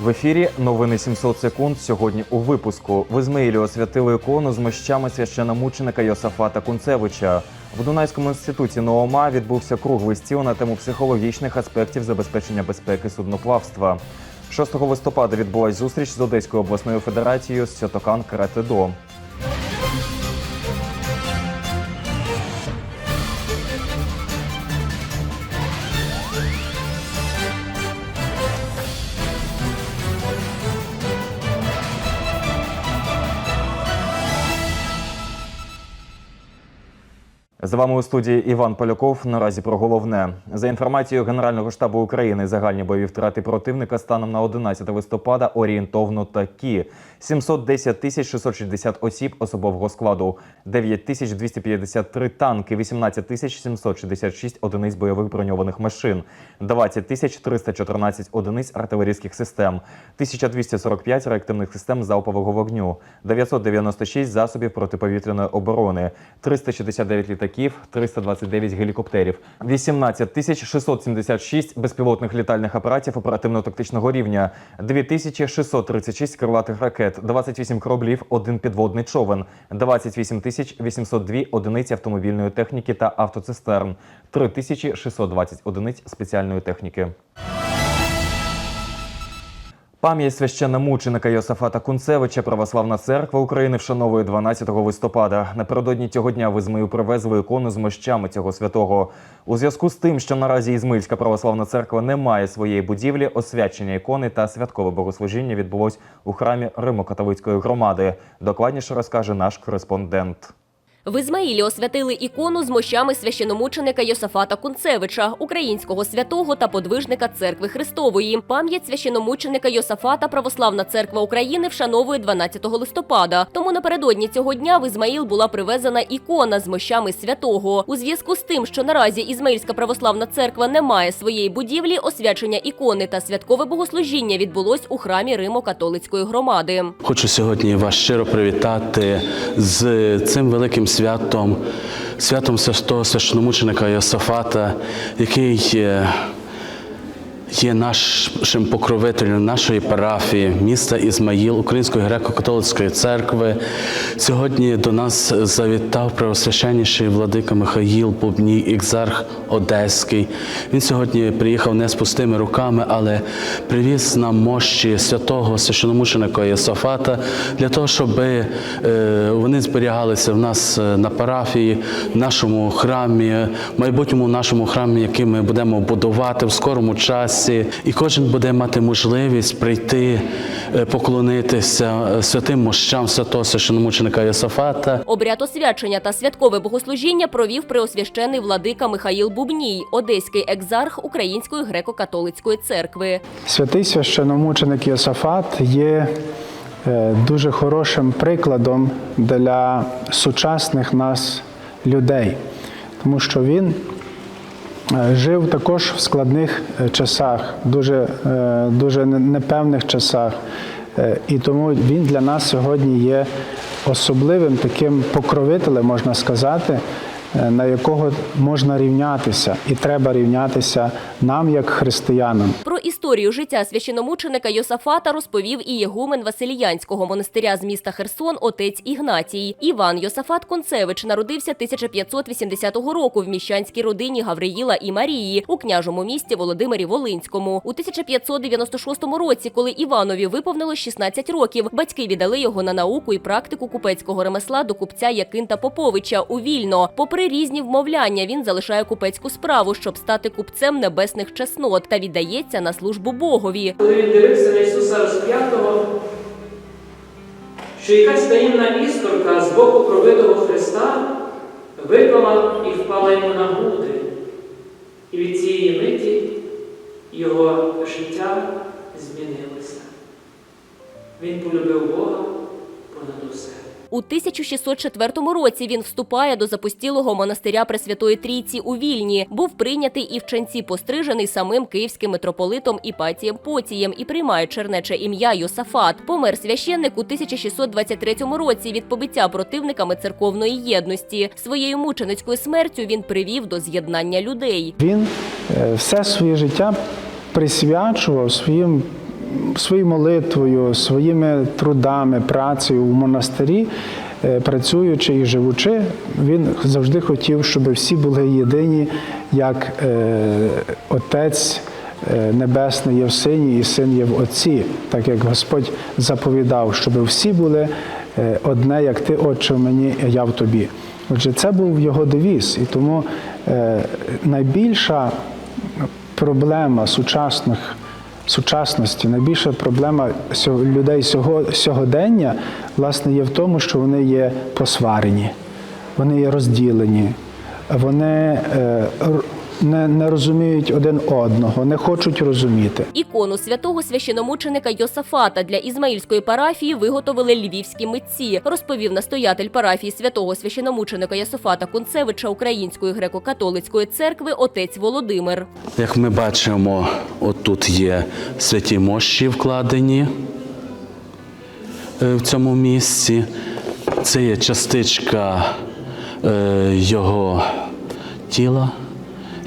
В ефірі новини 700 секунд. Сьогодні у випуску в Ізмаїлі освятили ікону з мощами священомученика Йосафата Кунцевича. В Дунайському інституті НООМА відбувся круглий стіл на тему психологічних аспектів забезпечення безпеки судноплавства. 6 листопада відбулась зустріч з Одеською обласною федерацією з Сьотокан Карате-До. З вами у студії Іван Поляков. Наразі про головне. За інформацією Генерального штабу України. Загальні бойові втрати противника станом на 11 листопада орієнтовно такі: 710 тисяч 660 осіб особового складу, 9 тисяч 253 танки, 18 тисяч 766 одиниць бойових броньованих машин, 20 тисяч 314 одиниць артилерійських систем, 1245 реактивних систем залпового вогню, 996 засобів протиповітряної оборони, 369 літаків, 329 гелікоптерів, 18 тисяч 676 безпілотних літальних апаратів оперативно-тактичного рівня, 2636 крилатих ракет, 28 кораблів, один підводний човен, 28 тисяч 802 одиниці автомобільної техніки та автоцистерн, 3620 одиниць спеціальної техніки. Пам'ять священномученика Йосафата Кунцевича Православна церква України вшановує 12 листопада. Напередодні цього дня в Ізмаїл привезли ікону з мощами цього святого. У зв'язку з тим, що наразі Ізмаїльська православна церква не має своєї будівлі, освячення ікони та святкове богослужіння відбулось у храмі Римо-католицької громади. Докладніше розкаже наш кореспондент. В Ізмаїлі освятили ікону з мощами священомученика Йосафата Кунцевича, українського святого та подвижника церкви Христової. Пам'ять священомученика Йосафата Православна церква України вшановує 12 листопада. Тому напередодні цього дня в Ізмаїл була привезена ікона з мощами святого. У зв'язку з тим, що наразі Ізмаїльська православна церква не має своєї будівлі, освячення ікони та святкове богослужіння відбулось у храмі Римо-католицької громади. Хочу сьогодні вас щиро привітати з цим великим святом святом святого священомученика Йосафата, який е, є нашим покровителем нашої парафії, міста Ізмаїл, Української греко-католицької церкви. Сьогодні до нас завітав преосвященніший владика Михаїл Бубній, екзарх Одеський. Він сьогодні приїхав не з пустими руками, але привіз нам мощі святого священомученика Йосафата для того, щоб е, вони зберігалися в нас е, на парафії, в нашому храмі, в майбутньому нашому храмі, який ми будемо будувати в скорому часі. І кожен буде мати можливість прийти, е, поклонитися е, святим мощам святого священомученика Йосафата. Обряд освячення та святкове богослужіння провів преосвящений владика Михаїл Бубній, одеський екзарх Української греко-католицької церкви. Святий священомученик Йосафат є е, дуже хорошим прикладом для сучасних нас людей, тому що він жив також в складних е, часах, дуже, е, дуже непевних часах. Е, І тому він для нас сьогодні є особливим таким покровителем, можна сказати, е, на якого можна рівнятися, і треба рівнятися нам, як християнам. Про історію життя священомученика Йосафата розповів і єгумен Василіянського монастиря з міста Херсон отець Ігнатій. Іван Йосафат Концевич народився 1580 року в міщанській родині Гавриїла і Марії у княжому місті Володимирі Волинському. У 1596 році, коли Іванові виповнилось 16 років, батьки віддали його на науку і практику купецького ремесла до купця Якинта Поповича у Вільно. Попри різні вмовляння, він залишає купецьку справу, щоб стати купцем небесних чеснот та віддається на службу Богові. Коли він дивився на Ісуса розп'ятого, що якась таємна іскорка з боку провидого Христа випала і впала йому на груди. І від цієї миті його життя змінилося. Він полюбив Бога понад усе. У 1604 році він вступає до запустілого монастиря Пресвятої Трійці у Вільні. Був прийнятий і в ченці пострижений самим київським митрополитом Іпатієм Потієм і приймає чернече ім'я Йосафат. Помер священник у 1623 році від побиття противниками церковної єдності. Своєю мученицькою смертю він привів до з'єднання людей. Він е, все своє життя присвячував своїм своєю молитвою, своїми трудами, працею в монастирі, е, працюючи і живучи, він завжди хотів, щоб всі були єдині, як е, Отець е, Небесний є в Сині і Син є в Отці, так як Господь заповідав, щоб всі були одне, як ти, Отче, в мені, а я в тобі. Отже, це був його девіз, і тому найбільша проблема сучасних сучасності, найбільша проблема людей сього, сьогодення, власне, є в тому, що вони є посварені, вони є розділені, вони е, не, не розуміють один одного, не хочуть розуміти. Ікону святого священомученика Йосафата для Ізмаїльської парафії виготовили львівські митці, розповів настоятель парафії святого священомученика Йосафата Кунцевича Української греко-католицької церкви отець Володимир. Як ми бачимо, отут є святі мощі вкладені е, в цьому місці. Це є частичка е, його тіла,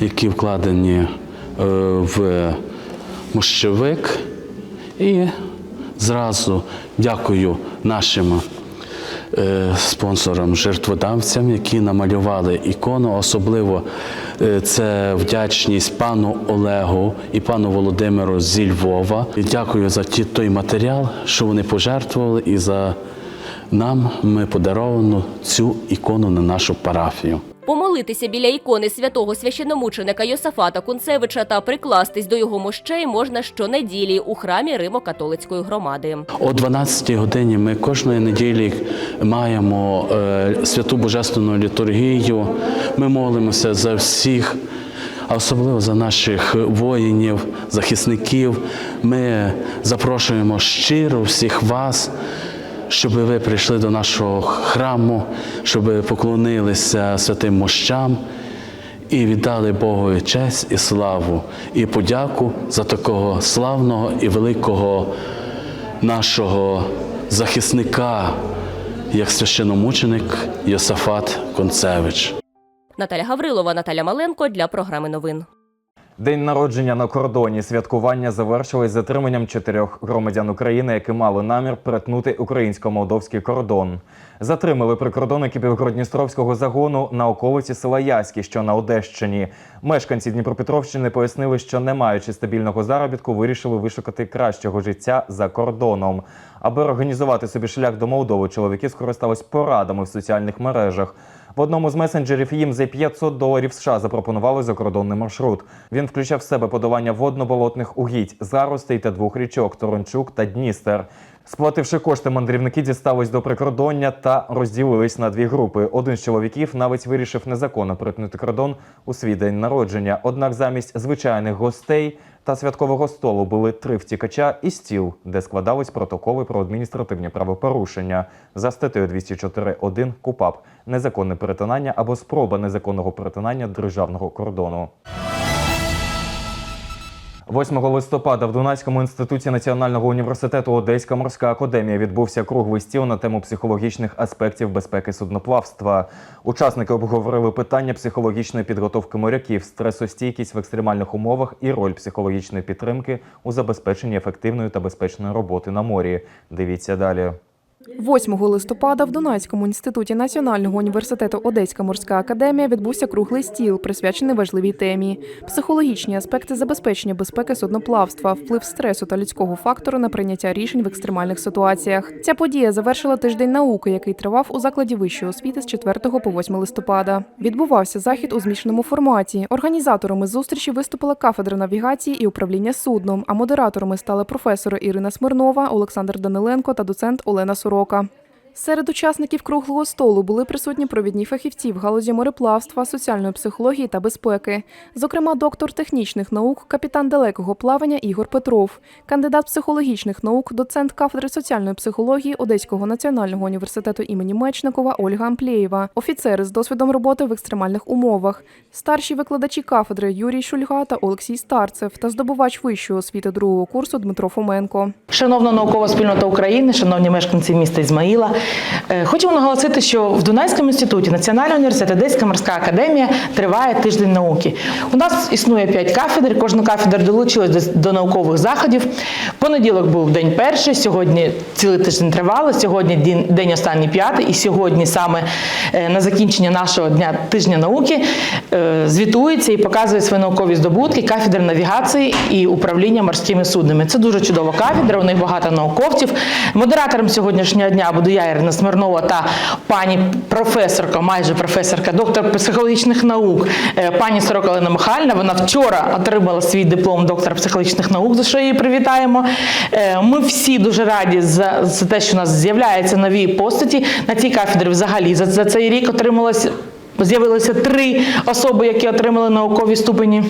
які вкладені е, в мощовик. І зразу дякую нашим е, спонсорам, жертводавцям, які намалювали ікону. Особливо е, це вдячність пану Олегу і пану Володимиру зі Львова. І дякую за ті, той матеріал, що вони пожертвували, і за нам ми подаровану цю ікону на нашу парафію. Помолитися біля ікони святого священомученика Йосафата Кунцевича та прикластись до його мощей можна щонеділі у храмі Римо-католицької громади. О 12 годині ми кожної неділі маємо е, святу божественну літургію. Ми молимося за всіх, а особливо за наших воїнів, захисників. Ми запрошуємо щиро всіх вас. Щоб ви прийшли до нашого храму, щоб поклонилися святим мощам і віддали Богу честь і славу, і подяку за такого славного і великого нашого захисника, як священомученик Йосафат Концевич. Наталя Гаврилова, Наталя Маленко для програми новин. День народження на кордоні. Святкування завершилось затриманням чотирьох громадян України, які мали намір перетнути українсько-молдовський кордон. Затримали прикордонників Білгородністровського загону на околиці села Яські, що на Одещині. Мешканці Дніпропетровщини пояснили, що не маючи стабільного заробітку, вирішили вишукати кращого життя за кордоном. Аби організувати собі шлях до Молдови, чоловіки скористались порадами в соціальних мережах. В одному з месенджерів їм за 500 доларів США запропонували закордонний маршрут. Він включав в себе подавання водно-болотних угідь, заростей та двох річок Торончук та Дністер. Сплативши кошти, мандрівники дістались до прикордоння та розділились на дві групи. Один з чоловіків навіть вирішив незаконно перетнути кордон у свій день народження. Однак замість звичайних гостей та святкового столу були три втікача і стіл, де складались протоколи про адміністративні правопорушення за статтею 204.1 КУПАП незаконне перетинання або спроба незаконного перетинання державного кордону. 8 листопада в Дунайському інституті Національного університету Одеська морська академія відбувся круглий стіл на тему психологічних аспектів безпеки судноплавства. Учасники обговорили питання психологічної підготовки моряків, стресостійкість в екстремальних умовах і роль психологічної підтримки у забезпеченні ефективної та безпечної роботи на морі. Дивіться далі. 8 листопада в Дунайському інституті Національного університету Одеська морська академія відбувся круглий стіл, присвячений важливій темі: психологічні аспекти забезпечення безпеки судноплавства, вплив стресу та людського фактору на прийняття рішень в екстремальних ситуаціях. Ця подія завершила тиждень науки, який тривав у закладі вищої освіти з 4 по 8 листопада. Відбувався захід у змішаному форматі. Організаторами зустрічі виступила кафедра навігації і управління судном. А модераторами стали професори Ірина Смирнова, Олександр Даниленко та доцент Олена Сорока. Серед учасників круглого столу були присутні провідні фахівці в галузі мореплавства, соціальної психології та безпеки, зокрема, доктор технічних наук, капітан далекого плавання Ігор Петров, кандидат психологічних наук, доцент кафедри соціальної психології Одеського національного університету імені Мечникова Ольга Амплєєва, офіцери з досвідом роботи в екстремальних умовах, старші викладачі кафедри Юрій Шульга та Олексій Старцев та здобувач вищої освіти другого курсу Дмитро Фоменко. Шановна наукова спільнота України, шановні мешканці міста Ізмаїла, Хочемо наголосити, що в Дунайському інституті Національного університету Одеська морська академія триває тиждень науки. У нас існує п'ять кафедр. Кожна кафедра долучилась до, наукових заходів. Понеділок був день перший. Сьогодні цілий тиждень тривало. Сьогодні день, останній п'ятий. І сьогодні саме е, на закінчення нашого дня тижня науки е, звітується і показує свої наукові здобутки кафедра навігації і управління морськими суднами. Це дуже чудова кафедра. У них багато науковців. Модератором сьогоднішнього дня буду я, Ірина Смирнова, та пані професорка, майже професорка, доктор психологічних наук, е, пані Сорока Олена Михайлівна. Вона вчора отримала свій диплом доктора психологічних наук, за що її привітаємо. Е, Ми всі дуже раді за, за те, що у нас з'являються нові постаті на цій кафедрі. Взагалі за, за цей рік отрималось з'явилося три особи, які отримали наукові ступені.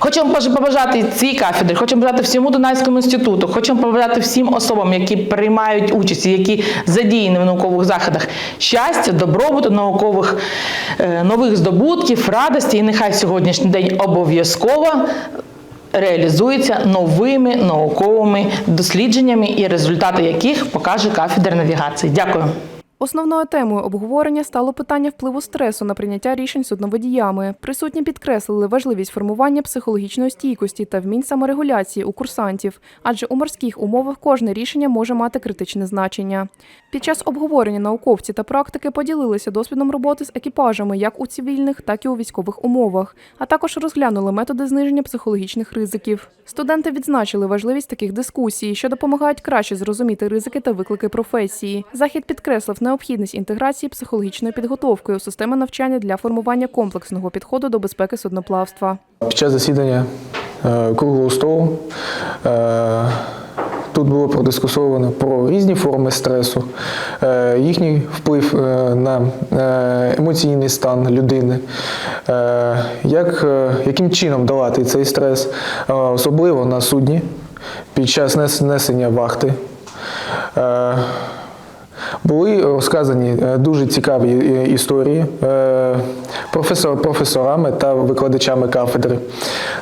Хочемо побажати цій кафедрі, хочемо побажати всьому Дунайському інституту, хочемо побажати всім особам, які приймають участь, які задіяні в наукових заходах, щастя, добробуту, наукових е, нових здобутків, радості. І нехай сьогоднішній день обов'язково реалізується новими науковими дослідженнями, і результати яких покаже кафедра навігації. Дякую. Основною темою обговорення стало питання впливу стресу на прийняття рішень судноводіями. Присутні підкреслили важливість формування психологічної стійкості та вмінь саморегуляції у курсантів, адже у морських умовах кожне рішення може мати критичне значення. Під час обговорення науковці та практики поділилися досвідом роботи з екіпажами як у цивільних, так і у військових умовах, а також розглянули методи зниження психологічних ризиків. Студенти відзначили важливість таких дискусій, що допомагають краще зрозуміти ризики та виклики професії. Захід підкреслив необхідність інтеграції психологічної підготовки у системи навчання для формування комплексного підходу до безпеки судноплавства. Під час засідання е, круглого столу е, тут було продискусовано про різні форми стресу, е, їхній вплив на емоційний стан людини, як, яким чином давати цей стрес, особливо на судні під час несення вахти. Е, були розказані е, дуже цікаві е, історії е, професор, професорами та викладачами кафедри.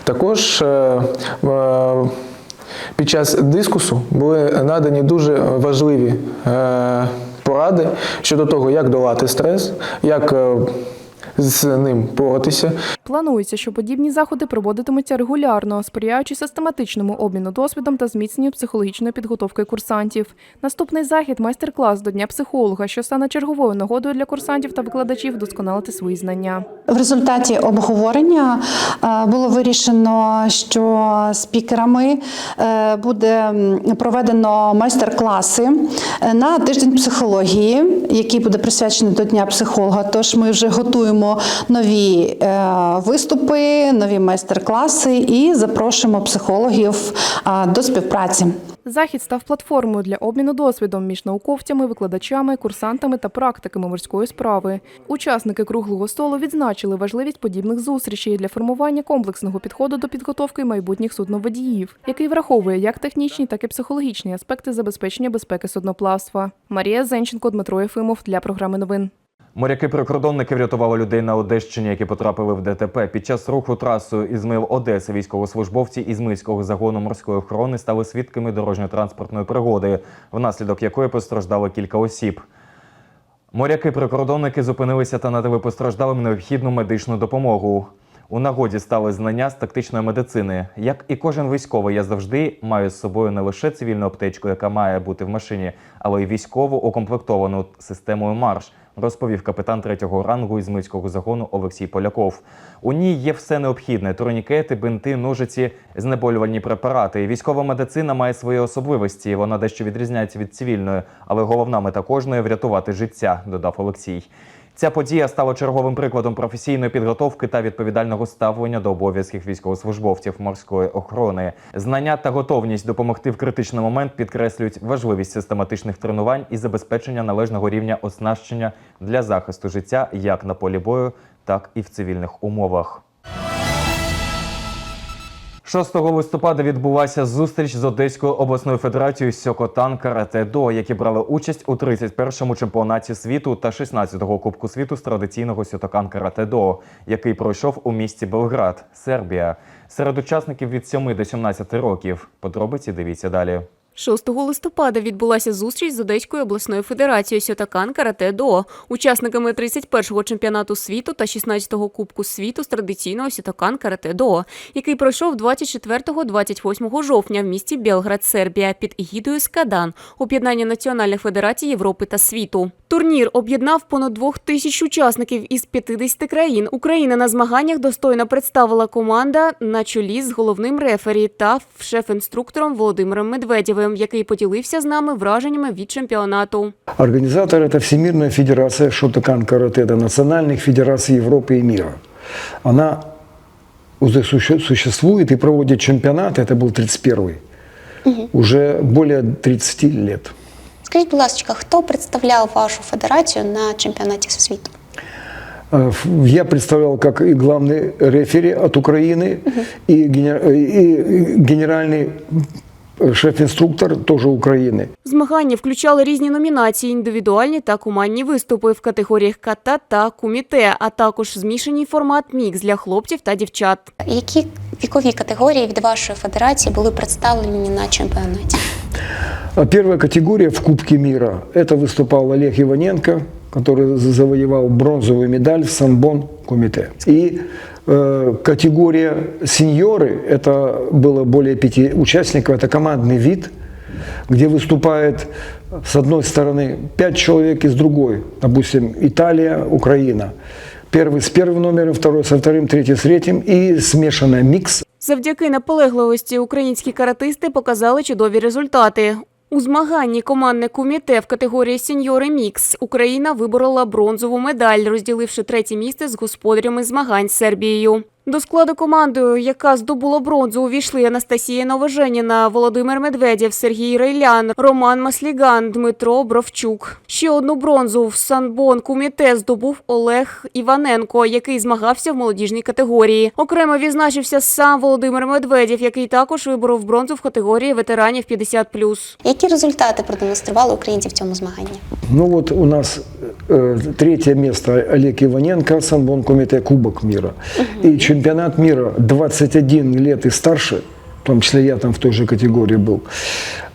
Також е, е, під час дискусу були надані дуже важливі е, поради щодо того, як долати стрес, як е, з ним боротися. Планується, що подібні заходи проводитимуться регулярно, сприяючи систематичному обміну досвідом та зміцненню психологічної підготовки курсантів. Наступний захід майстер-клас до Дня психолога, що стане черговою нагодою для курсантів та викладачів вдосконалити свої знання. В результаті обговорення е, було вирішено, що спікерами е, буде проведено майстер-класи е, на тиждень психології, який буде присвячений до Дня психолога. Тож ми вже готуємо нові е, виступи, нові майстер-класи і запрошуємо психологів до співпраці. Захід став платформою для обміну досвідом між науковцями, викладачами, курсантами та практиками морської справи. Учасники круглого столу відзначили важливість подібних зустрічей для формування комплексного підходу до підготовки майбутніх судноводіїв, який враховує як технічні, так і психологічні аспекти забезпечення безпеки судноплавства. Марія Зенченко, Дмитро Єфимов для програми новин. Моряки-прикордонники врятували людей на Одещині, які потрапили в ДТП. Під час руху трасою Ізмаїл Одеси військовослужбовці Ізмаїльського загону морської охорони стали свідками дорожньо-транспортної пригоди, внаслідок якої постраждали кілька осіб. Моряки-прикордонники зупинилися та надали постраждалим необхідну медичну допомогу. У нагоді стали знання з тактичної медицини. Як і кожен військовий, я завжди маю з собою не лише цивільну аптечку, яка має бути в машині, але й військову укомплектовану системою марш, розповів капітан третього рангу Ізмирського загону Олексій Поляков. У ній є все необхідне: турнікети, бинти, ножиці, знеболювальні препарати. Військова медицина має свої особливості. Вона дещо відрізняється від цивільної, але головна мета кожної врятувати життя, додав Олексій. Ця подія стала черговим прикладом професійної підготовки та відповідального ставлення до обов'язків військовослужбовців морської охорони. Знання та готовність допомогти в критичний момент підкреслюють важливість систематичних тренувань і забезпечення належного рівня оснащення для захисту життя як на полі бою, так і в цивільних умовах. 6 листопада відбулася зустріч з Одеською обласною федерацією Сьокотан Карате До, які брали участь у 31-му чемпіонаті світу та 16-го Кубку світу з традиційного Сьотокан Карате До, який пройшов у місті Белград, Сербія. Серед учасників від 7 до 17 років. Подробиці дивіться далі. 6 листопада відбулася зустріч з Одеською обласною федерацією Сьотакан Карате До, учасниками 31-го чемпіонату світу та 16-го Кубку світу з традиційного Сьотакан Карате До, який пройшов 24-28 жовтня в місті Білград, Сербія, під егідою Скадан, об'єднання національних федерацій Європи та світу. Турнір об'єднав понад двох тисяч учасників із 50 країн. Україна на змаганнях достойно представила команда на чолі з головним рефері та шеф-інструктором Володимиром Медведєвим, який поділився з нами враженнями від чемпіонату. Организатор – это Всемирная Федерация Шотокан Карате, это национальных федераций Европы и мира. Она уже суще- существует и проводит чемпионат, это был 31-й, уже более 30 лет. Скажіть, будь ласка, хто представляв вашу федерацію на чемпіонаті світу? Э, ф- Я представлял как и главный рефери от Украины, и, гене- и генеральный шеф-инструктор тоже Украины. Змагання включали різні номінації, індивідуальні та командні виступи в категоріях ката та куміте, а також змішаний формат мікс для хлопців та дівчат. Які вікові категорії від вашої федерації були представлені на чемпіонаті? А Первая категория в Кубке мира. Это выступал Олег Иваненко, который завоевал бронзовую медаль в самбон кумите. И э, категория сеньоры, это было более пяти участников, это командный вид, где выступает с одной стороны пять человек и с другой, допустим, Италия, Украина. Первый с первым номером, второй со вторым, третий с третьим и смешанная микс Завдяки наполегливості українські каратисти показали чудові результати. У змаганні командне куміте в категорії Сіньори мікс Україна виборола бронзову медаль, розділивши третє місце з господарями змагань Сербією. До складу команди, яка здобула бронзу, увійшли Анастасія Новоженіна, Володимир Медведєв, Сергій Рейлян, Роман Масліган, Дмитро Бровчук. Ще одну бронзу в санбон куміте здобув Олег Іваненко, який змагався в молодіжній категорії. Окремо відзначився сам Володимир Медведєв, який також виборов бронзу в категорії ветеранів 50+. Які результати продемонстрували українці в цьому змаганні? Ну вот у нас э, третье место Олег Иваненко, Санбон Комите Кубок мира. И чемпионат мира 21 лет и старше, в том числе я там в той же категории был,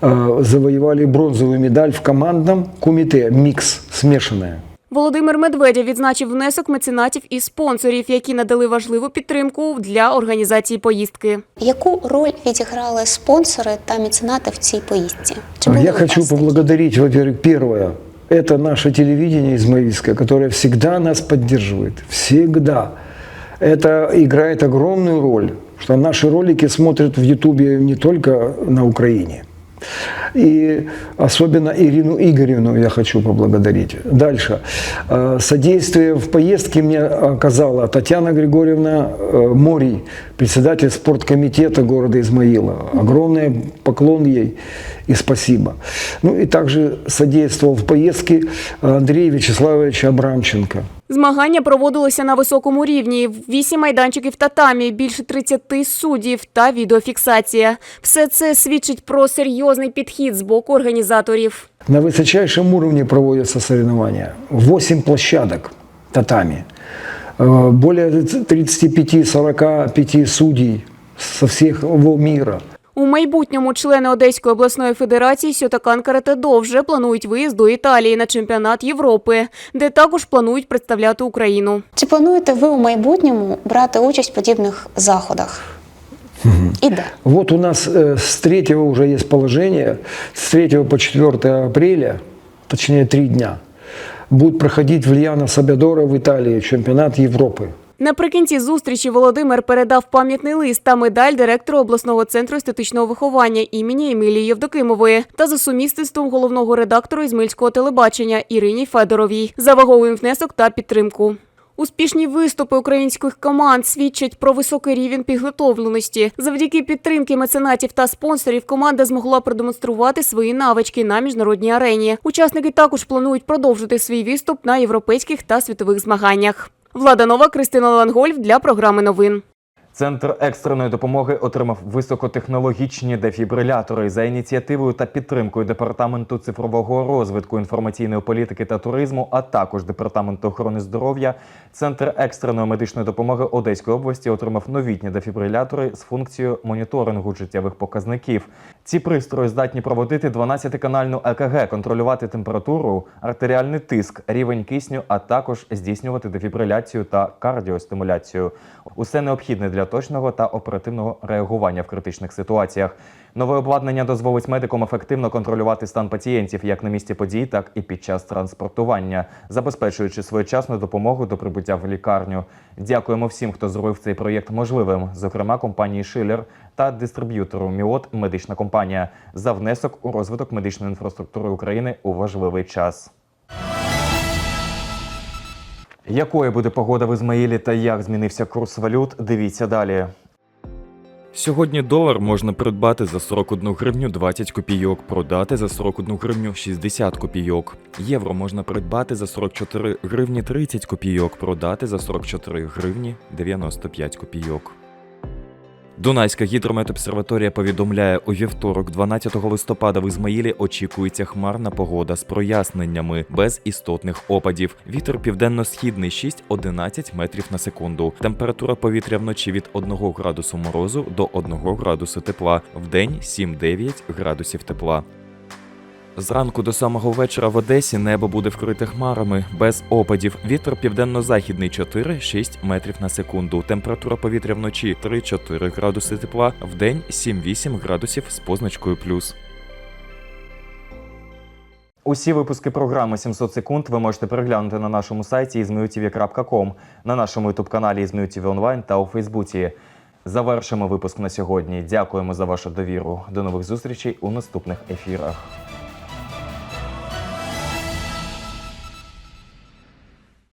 э, завоевали бронзовую медаль в командном кумите «Микс» смешанная. Володимир Медведєв відзначив внесок меценатів і спонсорів, які надали важливу підтримку для організації поїздки. Яку роль відіграли спонсори та меценати в цій поїздці? Чи А були Я хочу учасники? поблагодарить, во-первых, первое, это наше телевидение измаильское, которое всегда нас поддерживает. Всегда. Это играет огромную роль, что наши ролики смотрят в Ютубе не только на Украине. И особенно Ирину Игоревну я хочу поблагодарить. Дальше. Э, Содействие в поездке мне оказала Татьяна Григорьевна э, Морий, председатель спорткомитета города Измаила. Огромный поклон ей и спасибо. Ну и также содействовал в поездке Андрей Вячеславович Абрамченко. Змагання проводилися на високому рівні. Вісім майданчиків татамі, більше 30 суддів та відеофіксація. Все це свідчить про серйозний підхід з боку організаторів. На высочайшем уровне проводятся соревнования. Восемь площадок татами. Э, Более 35-45 судей со всего мира. У майбутньому члени Одеської обласної федерації Сьотакан Каратедо вже планують виїзд до Італії на чемпіонат Європи, де також планують представляти Україну. Чи плануєте ви у майбутньому брати участь в подібних заходах? І де? Вот у нас э, с 3 уже есть положение, с 3 по 4 апреля, точнее 3 дня, будет проходить в Льяно Сабядора в Италии чемпионат Европы. Наприкінці зустрічі Володимир передав пам'ятний лист та медаль директору обласного центру естетичного виховання імені Емілії Євдокимової та за сумісництвом головного редактора Ізмельського телебачення Ірині Федоровій за ваговий внесок та підтримку. Успішні виступи українських команд свідчать про високий рівень підготовленості. Завдяки підтримки меценатів та спонсорів команда змогла продемонструвати свої навички на міжнародній арені. Учасники також планують продовжити свій виступ на європейських та світових змаганнях. Влада Нова, Кристина Лангольф для програми новин. Центр екстреної допомоги отримав високотехнологічні дефібрилятори за ініціативою та підтримкою департаменту цифрового розвитку інформаційної політики та туризму, а також департаменту охорони здоров'я. Центр екстреної медичної допомоги Одеської області отримав новітні дефібрилятори з функцією моніторингу життєвих показників. Ці пристрої здатні проводити 12-канальну ЕКГ, контролювати температуру, артеріальний тиск, рівень кисню, а також здійснювати дефібриляцію та кардіостимуляцію. Усе необхідне для точного та оперативного реагування в критичних ситуаціях. Нове обладнання дозволить медикам ефективно контролювати стан пацієнтів як на місці подій, так і під час транспортування, забезпечуючи своєчасну допомогу до прибуття в лікарню. Дякуємо всім, хто зробив цей проєкт можливим, зокрема компанії Шилер та дистриб'ютору Міот Медична компанія за внесок у розвиток медичної інфраструктури України у важливий час. Якою буде погода в Ізмаїлі та як змінився курс валют? Дивіться далі. Сьогодні долар можна придбати за 41 гривню 20 копійок, продати за 41 гривню 60 копійок. Євро можна придбати за 44 гривні 30 копійок, продати за 44 гривні 95 копійок. Дунайська гідрометобсерваторія повідомляє, у вівторок, 12 листопада, в Ізмаїлі очікується хмарна погода з проясненнями, без істотних опадів. Вітер південно-східний 6-11 метрів на секунду. Температура повітря вночі від 1 градусу морозу до 1 градусу тепла, в день 7-9 градусів тепла. Зранку до самого вечора в Одесі небо буде вкрите хмарами, без опадів. Вітер південно-західний 4-6 метрів на секунду. Температура повітря вночі 3-4 градуси тепла, вдень 7-8 градусів з позначкою плюс. Усі випуски програми 700 секунд ви можете переглянути на нашому сайті izmutv.com, на нашому ютуб-каналі Izmutv онлайн та у Фейсбуці. Завершимо випуск на сьогодні. Дякуємо за вашу довіру. До нових зустрічей у наступних ефірах.